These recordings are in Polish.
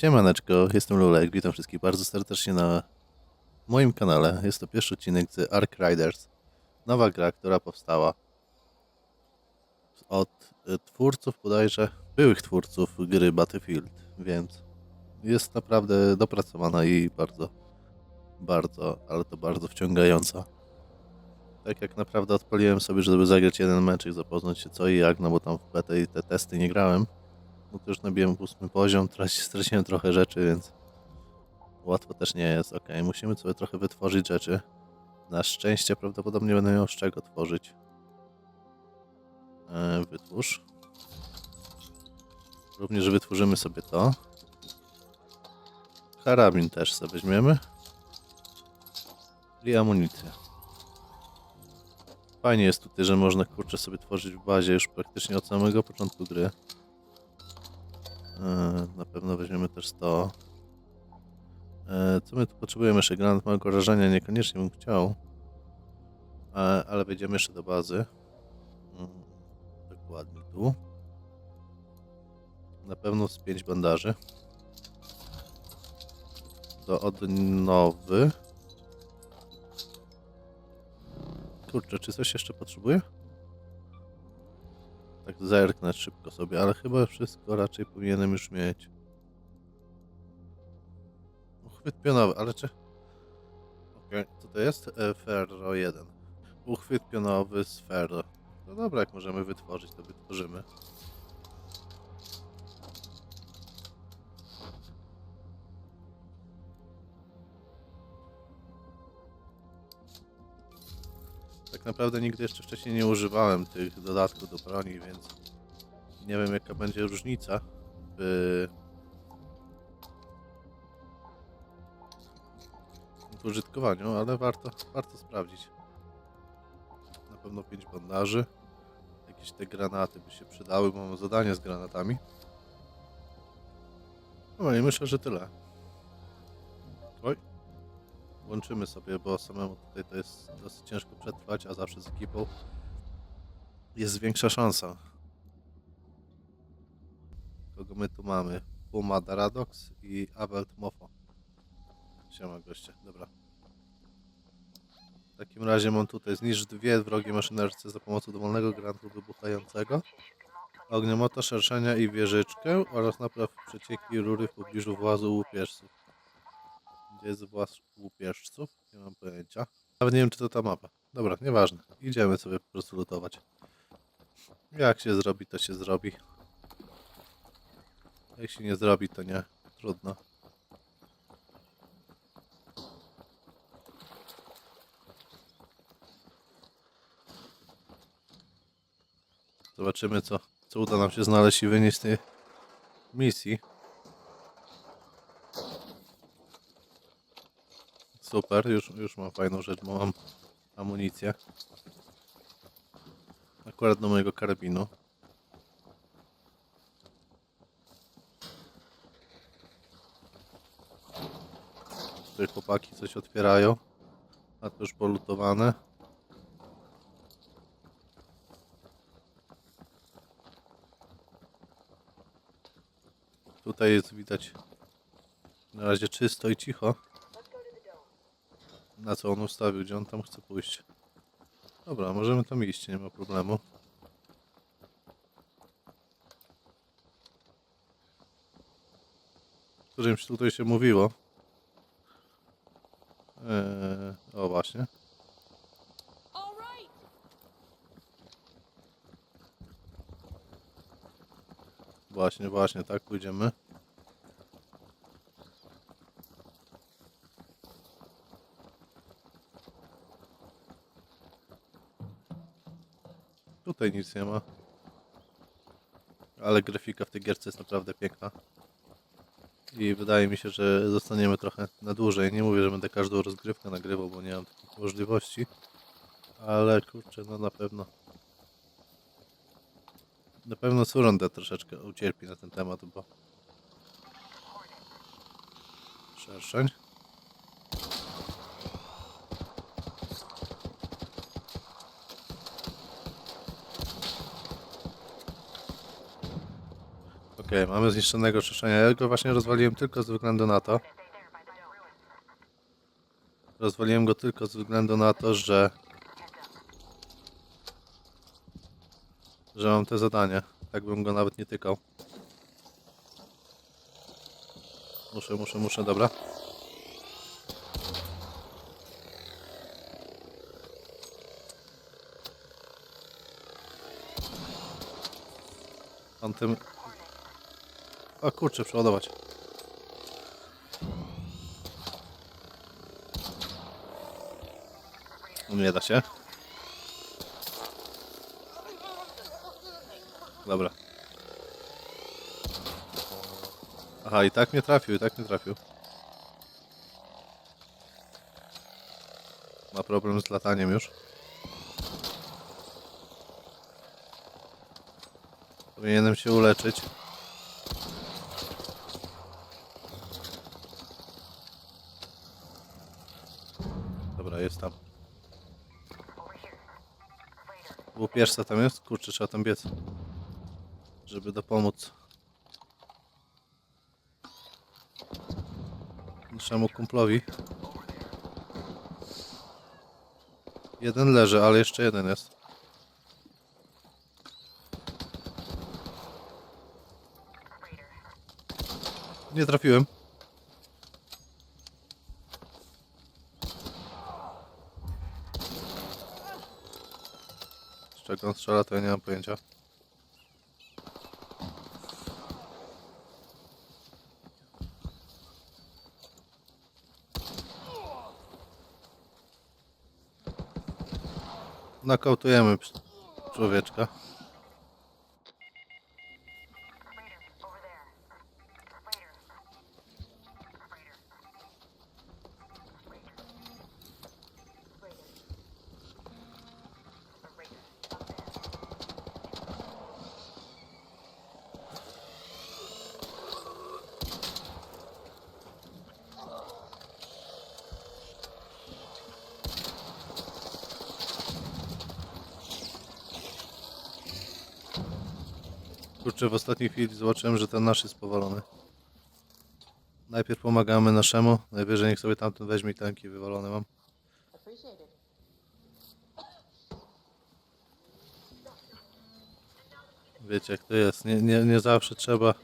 Siemaneczko, jestem Lulek, witam wszystkich bardzo serdecznie na moim kanale. Jest to pierwszy odcinek z Ark Riders. Nowa gra, która powstała od y, twórców bodajże, byłych twórców gry Battlefield, więc jest naprawdę dopracowana i bardzo, bardzo, ale to bardzo wciągająca. Tak jak naprawdę odpaliłem sobie, żeby zagrać jeden mecz i zapoznać się co i jak, no bo tam w betę i te testy nie grałem. No to już nabiłem ósmy poziom, traci- straciłem trochę rzeczy, więc łatwo też nie jest. Ok, musimy sobie trochę wytworzyć rzeczy. Na szczęście prawdopodobnie będę miał z czego tworzyć. E, wytwórz. Również wytworzymy sobie to. Karabin też sobie weźmiemy. I amunicję. Fajnie jest tutaj, że można kurczę sobie tworzyć w bazie już praktycznie od samego początku gry. E, Na pewno weźmiemy też to. E, Co my tu potrzebujemy jeszcze? Granat małego rażenia niekoniecznie bym chciał. E, Ale wejdziemy jeszcze do bazy. Mm, Dokładnie tu. Na pewno z 5 bandaży. Do odnowy. Kurczę, czy coś jeszcze potrzebuję? Tak zerknąć szybko sobie, ale chyba wszystko raczej powinienem już mieć. Uchwyt pionowy, ale czy... Okej, co to jest? E, Ferro 1. Uchwyt pionowy z ferro. No dobra, jak możemy wytworzyć, to wytworzymy. Tak naprawdę nigdy jeszcze wcześniej nie używałem tych dodatków do broni, więc nie wiem jaka będzie różnica w, użytkowaniu, ale warto, warto sprawdzić. Na pewno 5 bandaży. Jakieś te granaty by się przydały, bo mam zadanie z granatami. No i myślę, że tyle. Łączymy sobie, bo samemu tutaj to jest dosyć ciężko przetrwać, a zawsze z ekipą jest większa szansa. Kogo my tu mamy? Puma Daradox i Abelt Mofo. Siema goście, dobra. W takim razie mam tutaj zniszcz dwie wrogie maszynarce za pomocą dowolnego granatu wybuchającego, ogniomota, szerszenia i wieżyczkę oraz napraw przecieki rury w pobliżu włazu łupieżców. Gdzie jest właz łupieżców? Nie mam pojęcia. Nawet nie wiem, czy to ta mapa. Dobra, nieważne. Idziemy sobie po prostu lutować. Jak się zrobi, to się zrobi. Jak się nie zrobi, to nie. Trudno. Zobaczymy, co, co uda nam się znaleźć i wynieść z tej misji. Super, już, już mam fajną rzecz, bo mam amunicję. Akurat do mojego karabinu. Tutaj chłopaki coś otwierają. A to już polutowane. Tutaj jest widać na razie czysto i cicho. Na co on ustawił? Gdzie on tam chce pójść? Dobra, możemy tam iść, nie ma problemu. Którymś tutaj się mówiło. Eee, o właśnie. Właśnie, właśnie, tak pójdziemy. Tutaj nic nie ma. Ale grafika w tej gierce jest naprawdę piękna. I wydaje mi się, że zostaniemy trochę na dłużej. Nie mówię, że będę każdą rozgrywkę nagrywał, bo nie mam takich możliwości. Ale kurczę, no na pewno. Na pewno Surrender troszeczkę ucierpi na ten temat, bo... Szerszeń. Okej, mamy zniszczonego czyszczenia. Ja go właśnie rozwaliłem tylko ze względu na to. Rozwaliłem go tylko ze względu na to, że... Że mam te zadanie. Tak bym go nawet nie tykał. Muszę, muszę, muszę, dobra. On tym... O kurczę, przeładować. Nie da się. Dobra. Aha, i tak mnie trafił, i tak mnie trafił. Ma problem z lataniem już. Powinienem się uleczyć. Jest tam. Łupieżca tam jest? Kurczę, trzeba tam biec. Żeby dopomóc. Naszemu kumplowi. Jeden leży, ale jeszcze jeden jest. Nie trafiłem. Czego on strzela, to ja nie mam pojęcia. Nakautujemy ps- człowieczka. Kurczę, w ostatniej chwili zobaczyłem, że ten nasz jest powalony. Najpierw pomagamy naszemu, najwyżej niech sobie tamten weźmie i tanki wywalone mam. Wiecie jak to jest, nie, nie, nie zawsze trzeba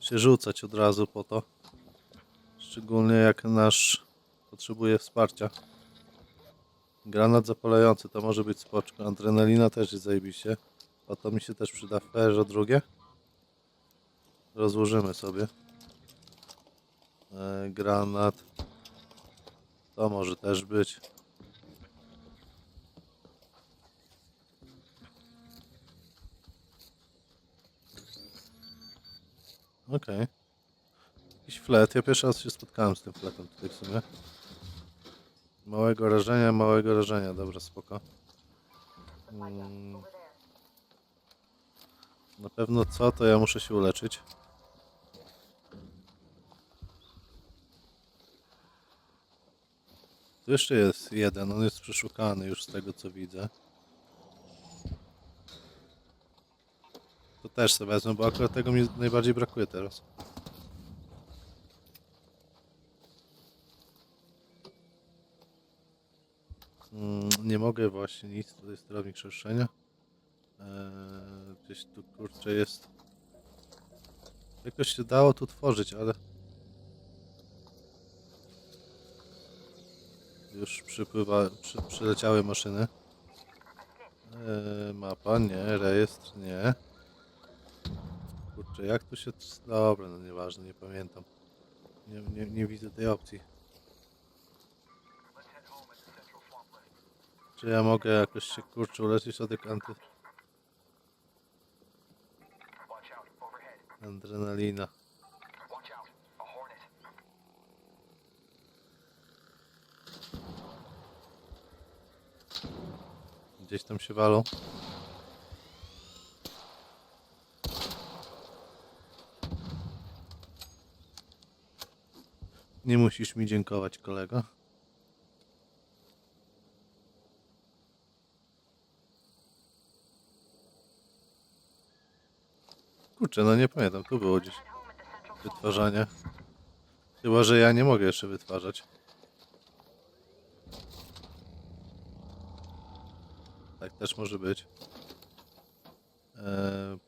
się rzucać od razu po to. Szczególnie jak nasz potrzebuje wsparcia. Granat zapalający to może być spoczko, adrenalina też jest zajebiście. A to mi się też przyda w perze drugie. Rozłożymy sobie. E, granat. To może też być. Okej. Jakiś flet. Ja pierwszy raz się spotkałem z tym fletem tutaj w sumie. Małego rażenia, małego rażenia. Dobra, spoko. Mm. Na pewno co, to ja muszę się uleczyć. Tu jeszcze jest jeden, on jest przeszukany już z tego co widzę. To też sobie wezmę, bo akurat tego mi najbardziej brakuje teraz. Mm, nie mogę właśnie nic, tutaj sterownik szerszenia. Eee, gdzieś tu kurczę jest. Jakoś się dało tu tworzyć, ale. Już przypływa, przy, przyleciały maszyny. Eee, mapa, nie, rejestr, nie. Kurczę, jak tu się. Dobra, no nieważne, nie pamiętam. Nie, nie, nie widzę tej opcji. Czy ja mogę jakoś się kurczę uleczyć od tych anty... Adrenalina. Gdzieś tam się walą. Nie musisz mi dziękować, kolego. Kurczę, no nie pamiętam, tu było gdzieś wytwarzanie. Chyba, że ja nie mogę jeszcze wytwarzać. Tak też może być. Eee,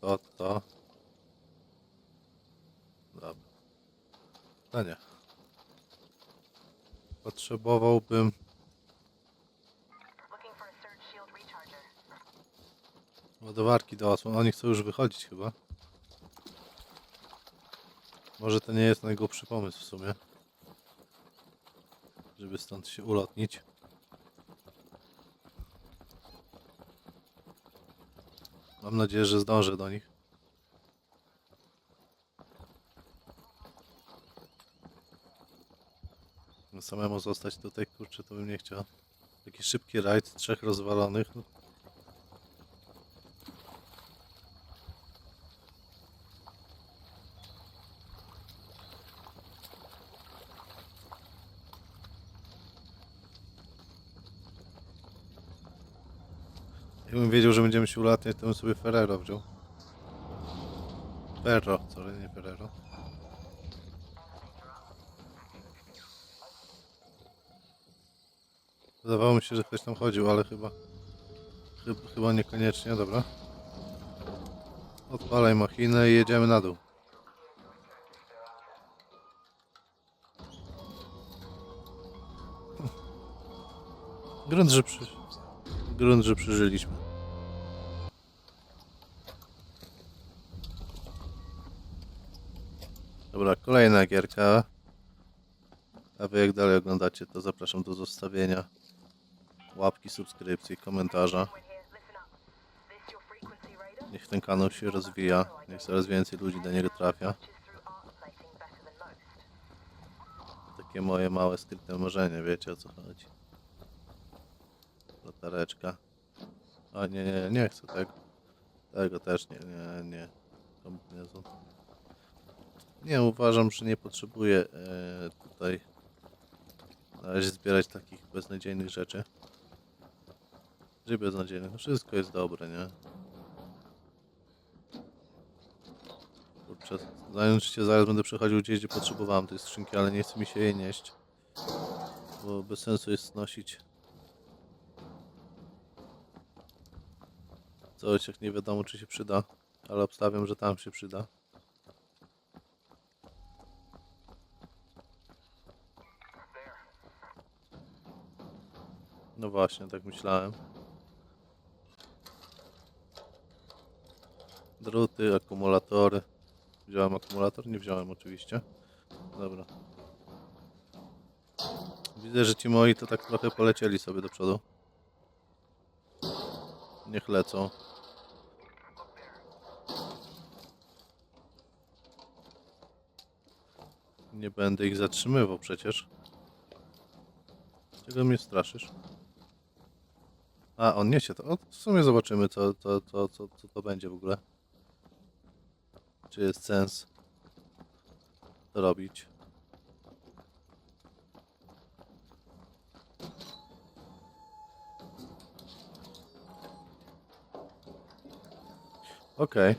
to, to. Dobra. No nie. Potrzebowałbym... Ładowarki do osłon. Oni chcą już wychodzić chyba. Może to nie jest najgłupszy pomysł w sumie. Żeby stąd się ulotnić. Mam nadzieję, że zdążę do nich. No Samemu zostać tutaj, kurczę, to bym nie chciał. Taki szybki rajd, trzech rozwalonych. No, Wiedział, że będziemy się ulatniać, to bym sobie Ferrero wziął. Ferro, sorry, nie Ferrero. Wydawało mi się, że ktoś tam chodził, ale chyba... Chyba, chyba niekoniecznie, dobra. Odpalaj machinę i jedziemy na dół. Grunt, że przy... Grunt, że przeżyliśmy. Dobra, kolejna gierka. A wy jak dalej oglądacie, to zapraszam do zostawienia łapki, subskrypcji, komentarza. Niech ten kanał się rozwija, niech coraz więcej ludzi do niego trafia. Takie moje małe skryte marzenie, wiecie o co chodzi. Latareczka. A nie, nie, nie chcę tego. Tego też nie, nie, nie. Kombinezon. Nie, uważam, że nie potrzebuję e, tutaj na razie zbierać takich beznadziejnych rzeczy. Że beznadziejnych, no wszystko jest dobre, nie? Kurczę, zając się, zaraz będę przechodził gdzieś, gdzie potrzebowałem tej skrzynki, ale nie chce mi się jej nieść. Bo bez sensu jest nosić coś, jak nie wiadomo, czy się przyda. Ale obstawiam, że tam się przyda. No właśnie, tak myślałem. Druty, akumulatory. Wziąłem akumulator? Nie wziąłem oczywiście. Dobra. Widzę, że ci moi to tak trochę polecieli sobie do przodu. Niech lecą. Nie będę ich zatrzymywał przecież. Czego mnie straszysz? A, on niesie to. O, w sumie zobaczymy, co, co, co, co, co to będzie w ogóle. Czy jest sens to robić. Okej.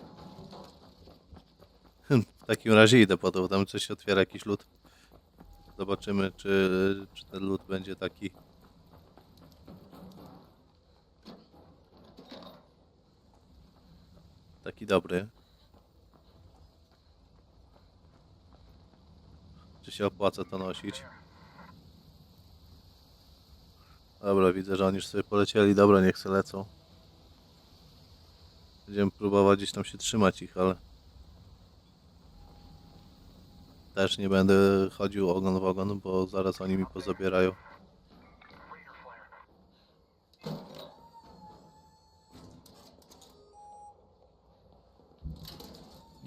W takim razie idę po to, bo tam coś otwiera, jakiś lód. Zobaczymy, czy, czy ten lód będzie taki. Taki dobry. Czy się opłaca to nosić? Dobra, widzę, że oni już sobie polecieli. Dobra, niech se lecą. Będziemy próbować gdzieś tam się trzymać ich, ale też nie będę chodził ogon w ogon, bo zaraz oni mi pozabierają.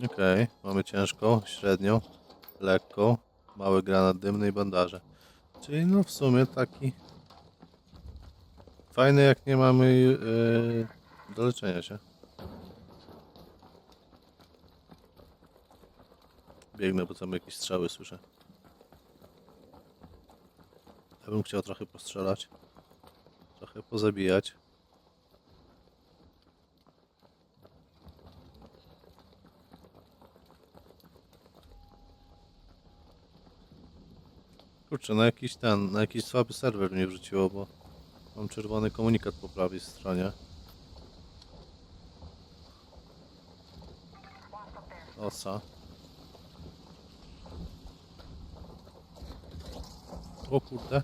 Okej, mamy ciężką, średnią, lekką, mały granat dymny i bandaże. Czyli no w sumie taki fajny jak nie mamy yy, do leczenia się. Biegnę, bo tam jakieś strzały słyszę. Ja bym chciał trochę postrzelać. Trochę pozabijać. Kurczę, na jakiś ten, na jakiś słaby serwer mnie wrzuciło, bo mam czerwony komunikat po prawej stronie. Osa. O kurde.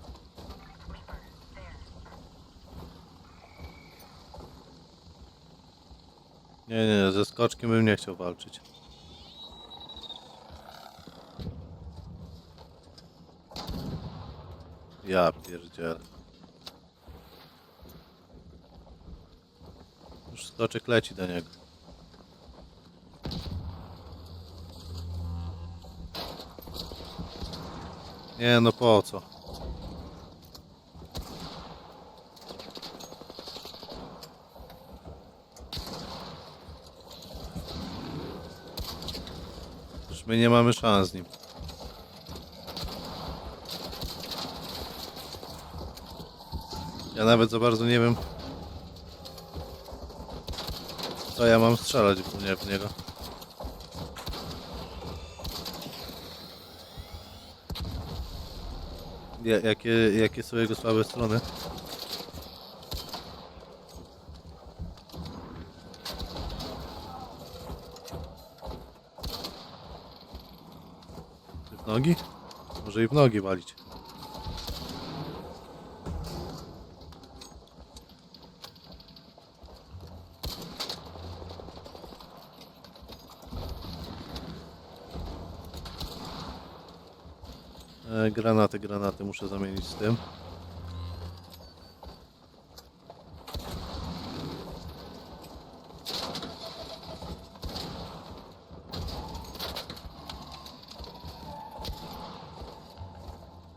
Nie, nie, ze skoczkiem bym nie chciał walczyć. Ja pierdzielę. Już skoczek leci do niego. Nie no po co? My nie mamy szans z nim. Ja nawet za bardzo nie wiem co ja mam strzelać nie, w niego. Ja- Jakie, jakie są jego słabe strony? W nogi? Może i w nogi walić. E, granaty, granaty muszę zamienić z tym.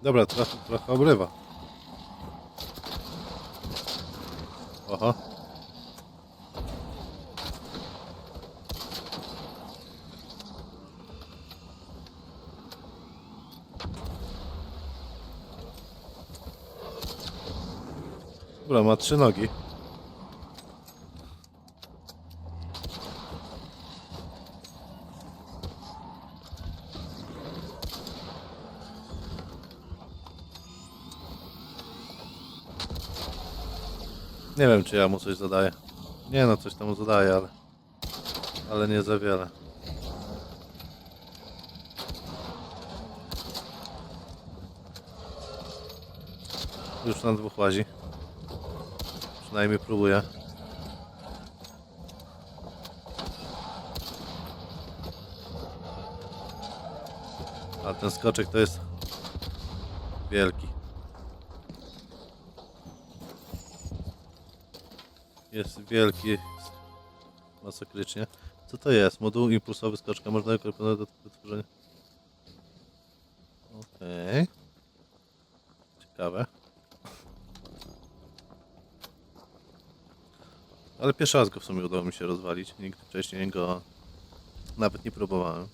Dobra, trochę, trochę obrywa. Ma trzy nogi. Nie wiem, czy ja mu coś zadaję. Nie no, coś tam mu zadaję, ale... Ale nie za wiele. Już na dwóch łazi. Przynajmniej próbuję. A ten skoczek to jest wielki. Jest wielki. Masakrycznie. Co to jest? Moduł impulsowy skoczka. Można go proponować do wytworzenia. Okej. Ciekawe. Ale pierwszy raz go w sumie udało mi się rozwalić. Nigdy wcześniej go nawet nie próbowałem.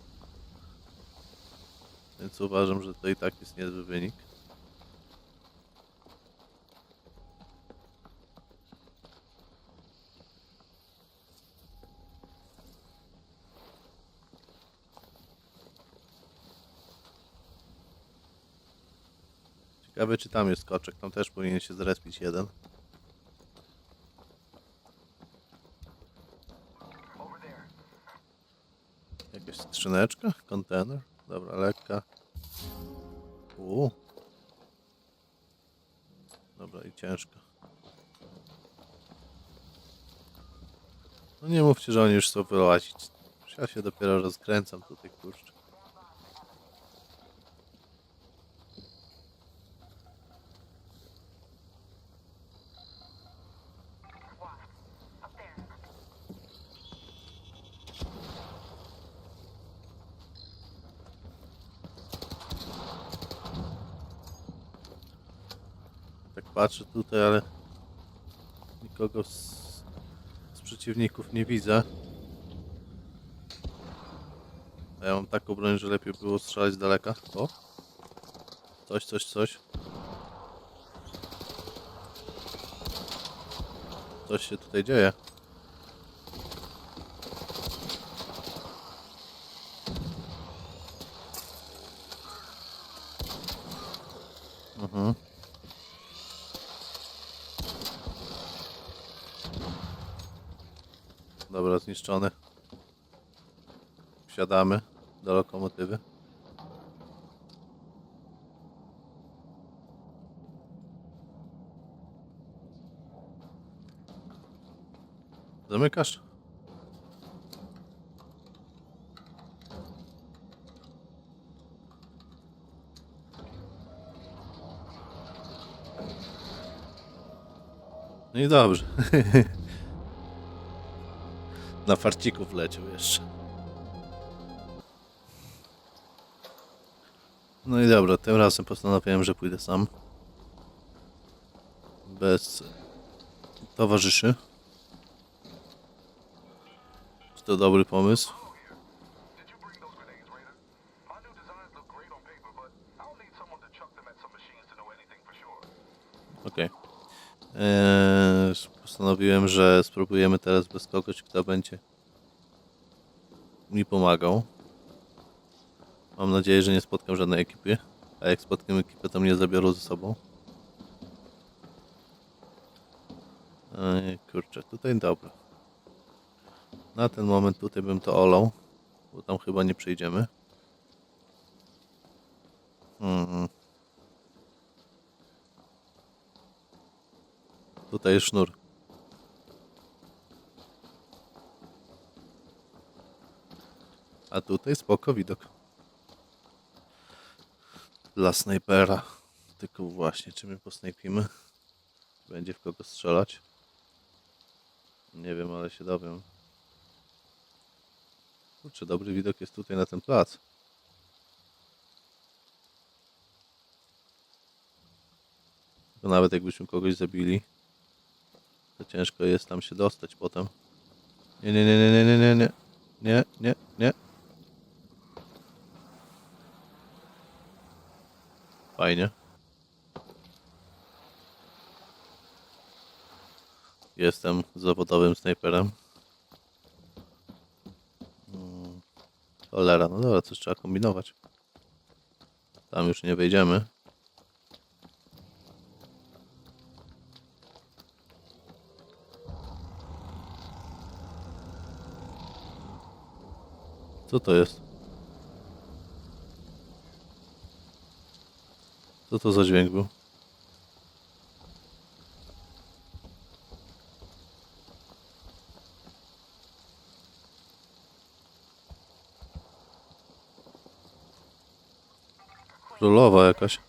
Więc uważam, że to i tak jest niezły wynik. Ciekawe czy tam jest skoczek. Tam też powinien się zrespić jeden. Jakaś skrzyneczka? Kontener? Dobra, lekka. Uuu. Dobra, i ciężka. No nie mówcie, że oni już chcą wyłazić. Ja się dopiero rozkręcam tutaj, kurczę. Patrzę tutaj, ale nikogo z, z przeciwników nie widzę. A ja mam taką broń, że lepiej było strzelać z daleka. O! Coś, coś, coś. Coś się tutaj dzieje. Mhm. Dobra, zniszczony. Wsiadamy do lokomotywy. Zamykasz? No i dobrze. na farcików leciał jeszcze. No i dobra, tym razem postanowiłem, że pójdę sam. Bez towarzyszy. Czy to dobry pomysł? Okej. Okay postanowiłem, że spróbujemy teraz bez kogoś, kto będzie mi pomagał. Mam nadzieję, że nie spotkam żadnej ekipy. A jak spotkam ekipę, to mnie zabiorą ze sobą. Eee, kurczę, tutaj dobra. Na ten moment tutaj bym to olał, bo tam chyba nie przejdziemy. Hmm. Tutaj jest sznur. A tutaj spoko widok. Dla snajpera. Tylko właśnie, czy my posnajpimy? Będzie w kogo strzelać? Nie wiem, ale się dowiem. Kurczę, dobry widok jest tutaj na ten plac. To nawet jakbyśmy kogoś zabili, to ciężko jest tam się dostać potem. Nie, nie, nie, nie, nie, nie, nie, nie, nie, nie, nie. Fajnie. Jestem zawodowym snajperem. Mm, Cholera, no dobra, coś trzeba kombinować. Tam już nie wejdziemy. Co to jest? Co to za dźwięk był? Królowa jakaś.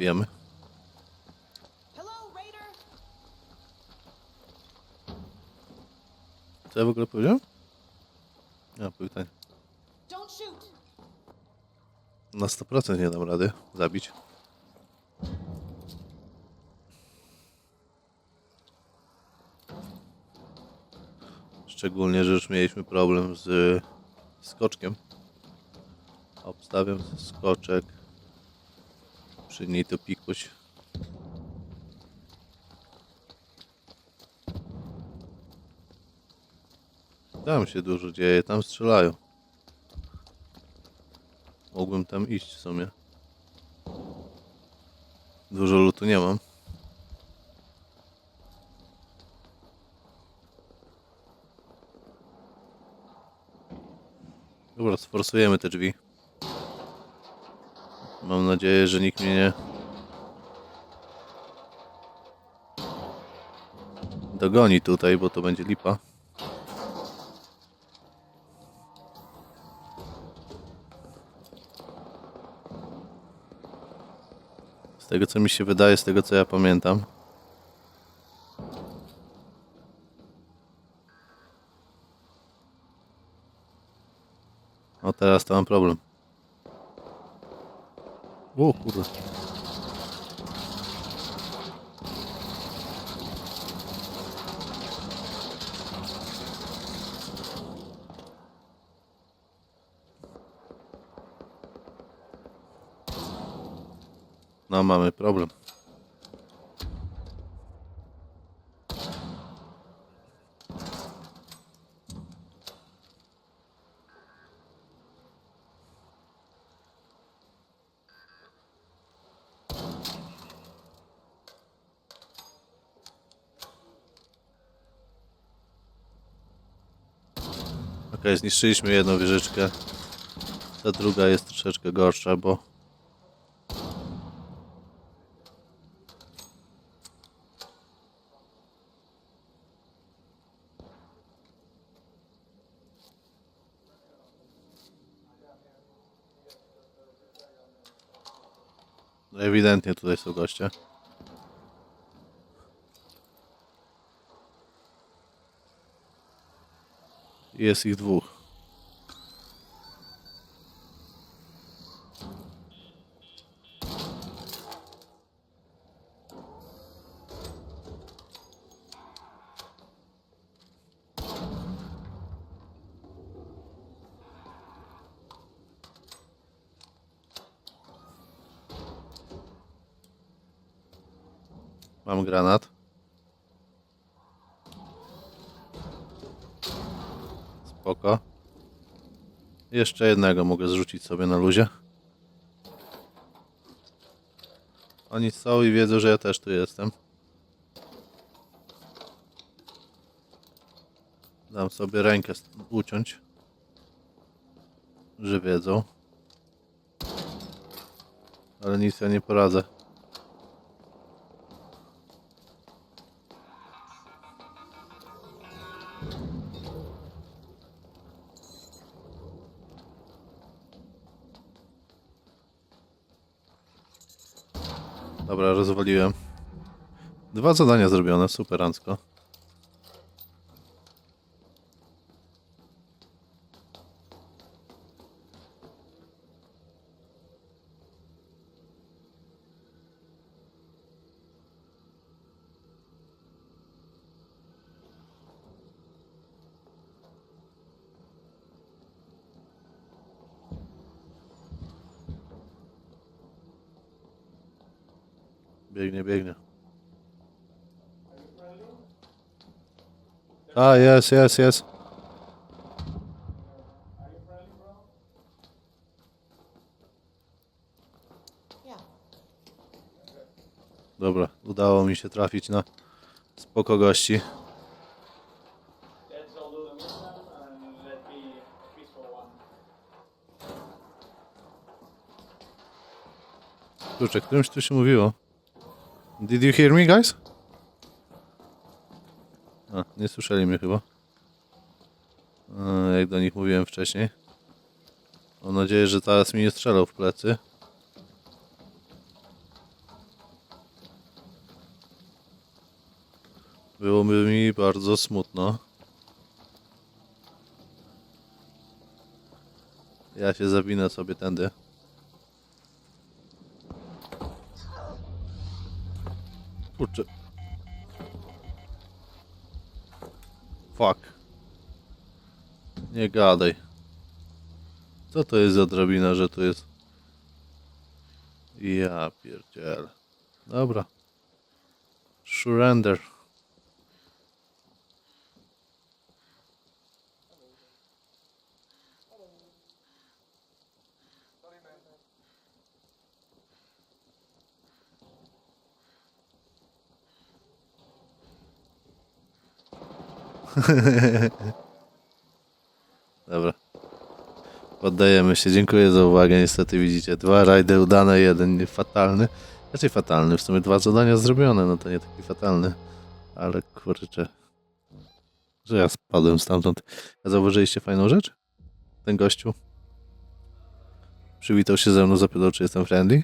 Raider. Co ja w ogóle powiedziałem? Ja pytań. Na 100% nie dam rady zabić. Szczególnie, że już mieliśmy problem z skoczkiem. Obstawiam skoczek przy niej to pikuś. Tam się dużo dzieje, tam strzelają. Mógłbym tam iść w sumie. Dużo lutu nie mam. Dobra, sforsujemy te drzwi. Mam nadzieję, że nikt mnie nie dogoni tutaj, bo to będzie lipa. Z tego co mi się wydaje, z tego co ja pamiętam. O teraz to mam problem. O kurde. No mamy problem. Okej, zniszczyliśmy jedną wieżyczkę. Ta druga jest troszeczkę gorsza, bo No ewidentnie tutaj są goście. Jest ich dwóch. Mam granat. Spoko. Jeszcze jednego mogę zrzucić sobie na luzie. Oni są i wiedzą, że ja też tu jestem. Dam sobie rękę uciąć. Że wiedzą. Ale nic ja nie poradzę. Dobra, rozwaliłem. Dwa zadania zrobione, superancko. Biegnie, biegnie. Yes, yes, yes. Yeah. Dobra, udało mi się trafić na spoko gości. Kurczę, którymś tu się mówiło. Did you hear me, guys? A, nie słyszeli mnie chyba. E, Jak do nich mówiłem wcześniej. Mam nadzieję, że teraz mi nie strzelał w plecy. Byłoby mi bardzo smutno. Ja się zawinę sobie tędy. Kurczę. Fuck. Nie gadaj. Co to jest za drabina, że to jest... Ja pierdziel. Dobra. Surrender. Dobra. Poddajemy się. Dziękuję za uwagę. Niestety widzicie, dwa rajdy udane, jeden fatalny. Raczej fatalny. W sumie dwa zadania zrobione, no to nie taki fatalny. Ale kurczę. Że ja spadłem stamtąd. A zauważyliście fajną rzecz? Ten gościu przywitał się ze mną, zapytał, czy jestem friendly.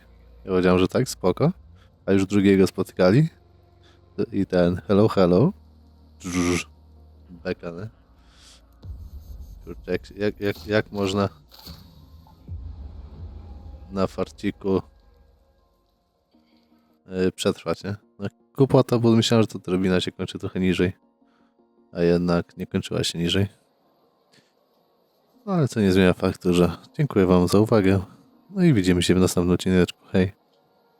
Ja powiedziałem, że tak, spoko. A już drugiego spotykali. I ten, hello, hello. Drrr. Beka, nie? Kurczę, jak, jak, jak, jak można na farciku yy, przetrwać, nie? No, głupota, bo myślałem, że to drabina się kończy trochę niżej, a jednak nie kończyła się niżej. No ale co nie zmienia faktu, że dziękuję Wam za uwagę. No i widzimy się w następnym odcinku. Hej!